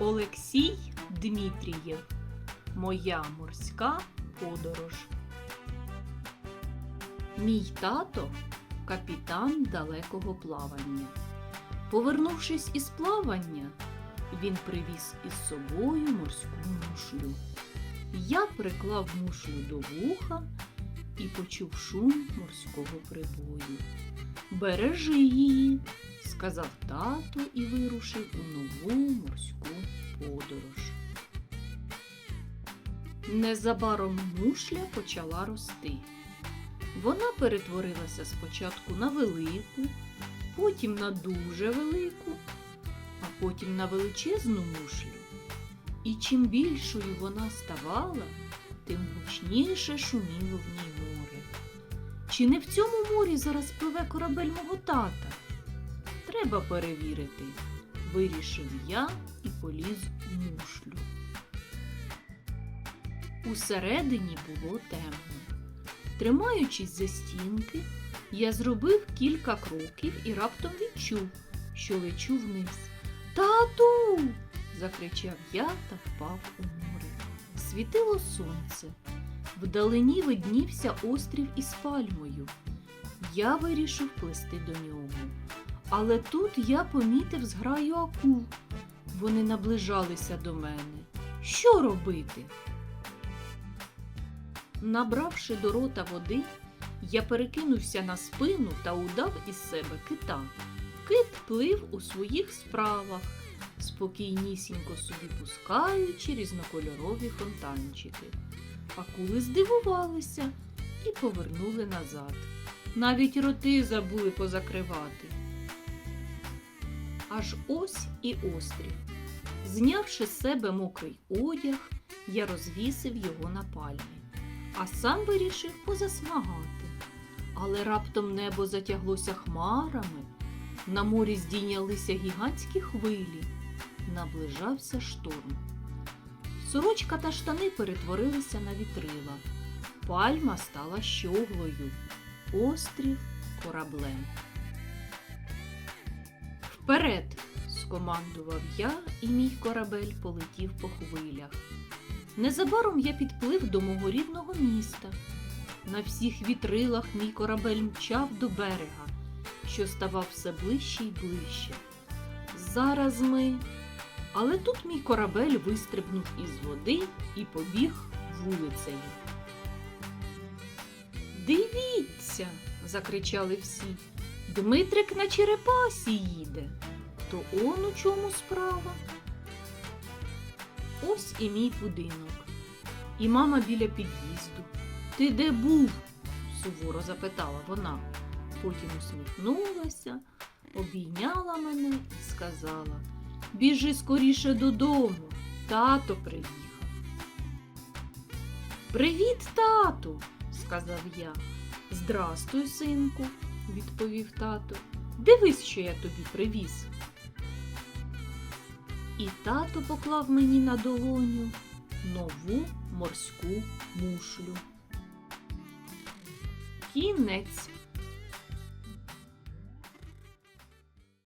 Олексій Дмитрієв. Моя морська подорож. Мій тато капітан далекого плавання. Повернувшись із плавання, він привіз із собою морську мушлю. Я приклав мушлю до вуха і почув шум морського прибою. Бережи її, сказав тато і вирушив у нову морську подорож. Незабаром мушля почала рости. Вона перетворилася спочатку на велику, потім на дуже велику, а потім на величезну мушлю. І чим більшою вона ставала, тим гучніше шуміло в ній море. Чи не в цьому морі зараз пливе корабель мого тата? Треба перевірити, вирішив я і поліз у мушлю. Усередині було темно. Тримаючись за стінки, я зробив кілька кроків і раптом відчув, що лечу вниз. Тату. закричав я та впав у море. Світило сонце. Вдалині виднівся острів із пальмою. Я вирішив плисти до нього. Але тут я помітив зграю акул. Вони наближалися до мене. Що робити? Набравши до рота води, я перекинувся на спину та удав із себе кита. Кит плив у своїх справах, спокійнісінько собі пускаючи різнокольорові фонтанчики. Акули здивувалися і повернули назад. Навіть роти забули позакривати. Аж ось і острів. Знявши з себе мокрий одяг, я розвісив його на пальмі, а сам вирішив позасмагати. Але раптом небо затяглося хмарами, на морі здійнялися гігантські хвилі, наближався шторм. Сорочка та штани перетворилися на вітрила. Пальма стала щоглою, острів кораблем. Вперед! скомандував я, і мій корабель полетів по хвилях. Незабаром я підплив до мого рідного міста. На всіх вітрилах мій корабель мчав до берега, що ставав все ближче й ближче. Зараз ми. Але тут мій корабель вистрибнув із води і побіг вулицею. Дивіться, закричали всі. Дмитрик на черепасі їде. То он у чому справа? Ось і мій будинок. І мама біля під'їзду. Ти де був? суворо запитала вона. Потім усміхнулася, обійняла мене і сказала Біжи скоріше додому, тато приїхав. Привіт, тату, сказав я. Здрастуй, синку, відповів тато. Дивись, що я тобі привіз. І тато поклав мені на долоню нову морську мушлю. Кінець.